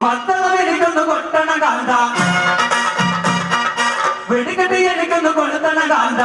പത്തളം എനിക്കൊന്ന് കൊട്ടണ കാന്ത വെടിക്കെട്ടി എനിക്കൊന്ന് കൊളുത്തണ കാന്ത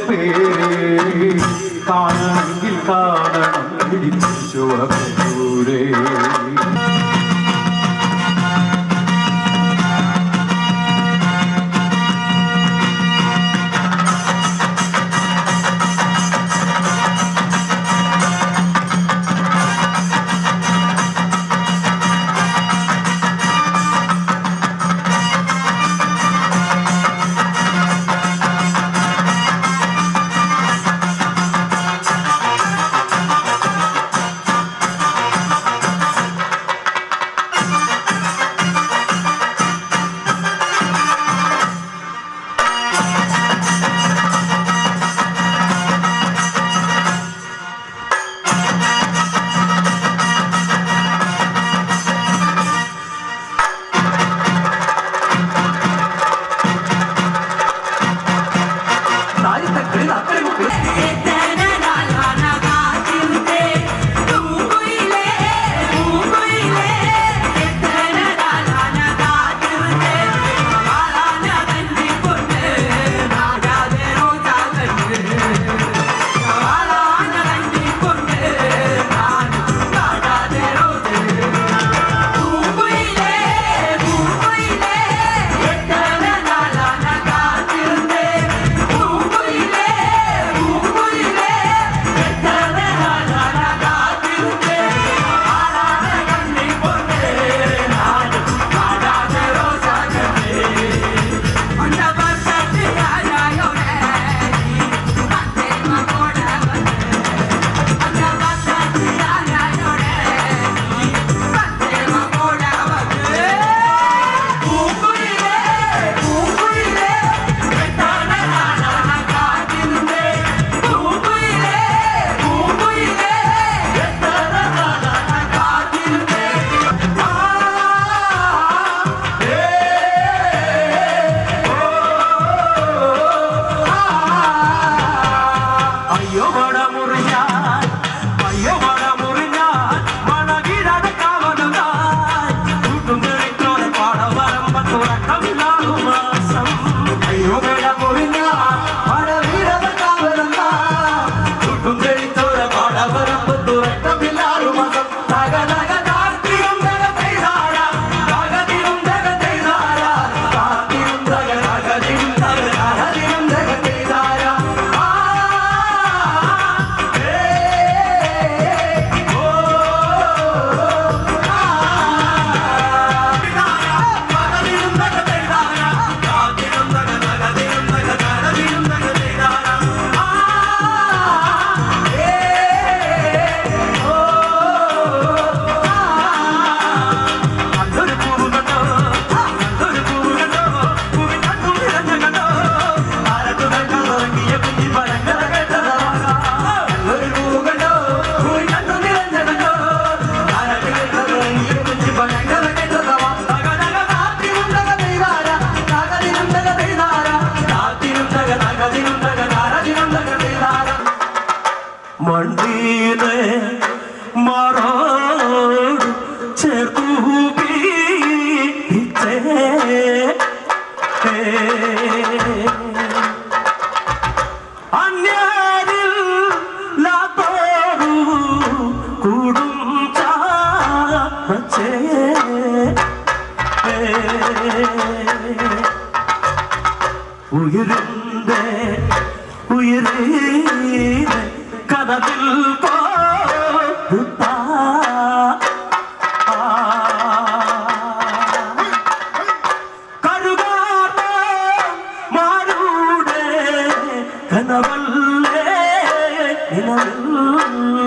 പേര് കാണണമെങ്കിൽ കാണണം ചുവപ്പൂരേ മണ്ണിലെ മറോട് ചെറുപി അന്യരിൽ ലാത്തോടു കൂടും ചേ ഉയരും கனவல்லே நிலவில்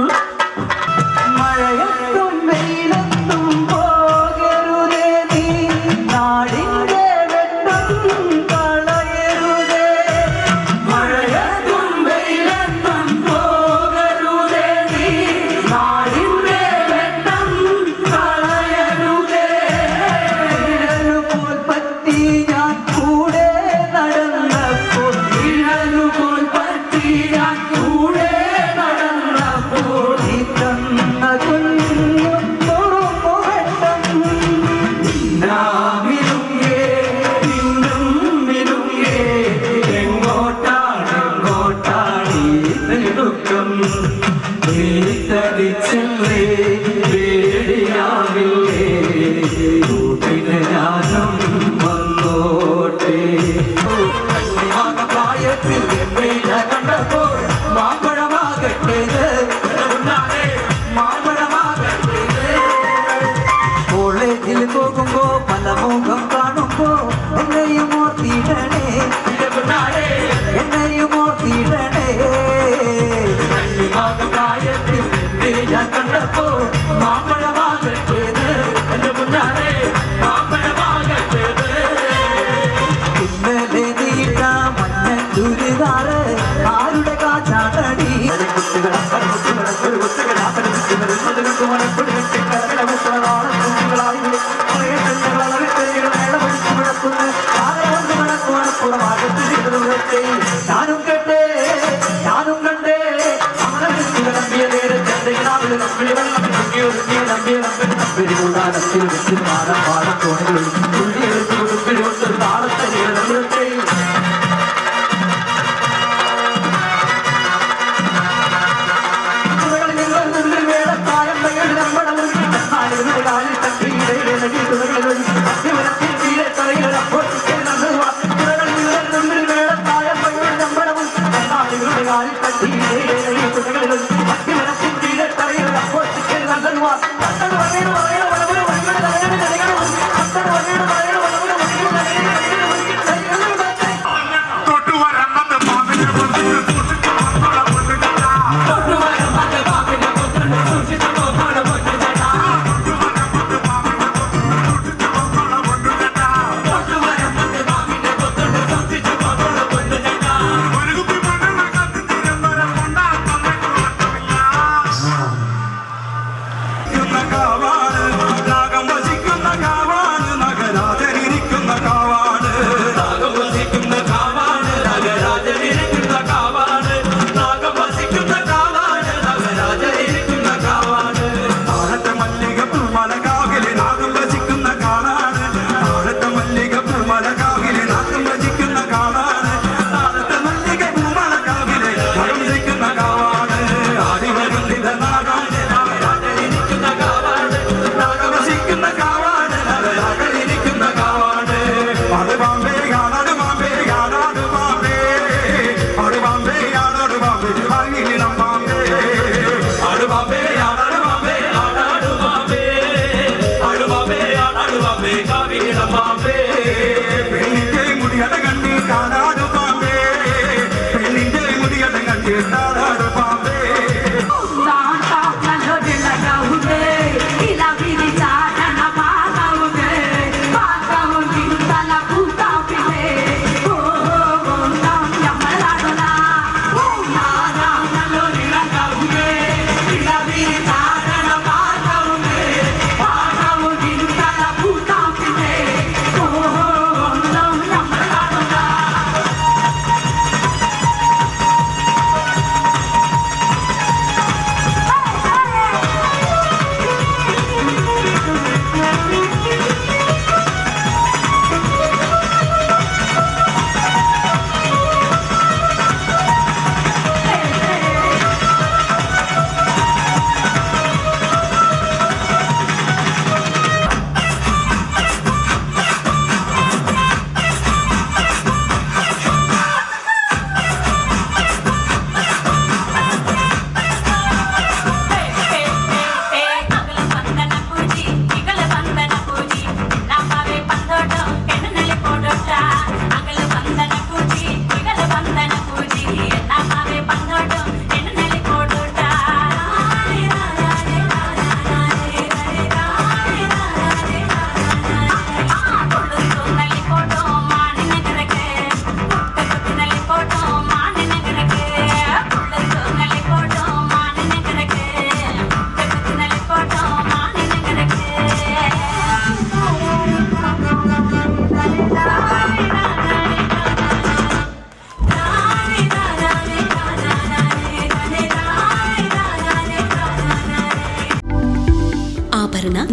நானும் கண்டே நானும் கண்டே. அவனுக்கு நம்பிய நேரம் சந்தை நாவல் நம்பியவன் நம்பிய நம்பிய நம்பிய திருவிழாடத்தில் வெற்றி மாற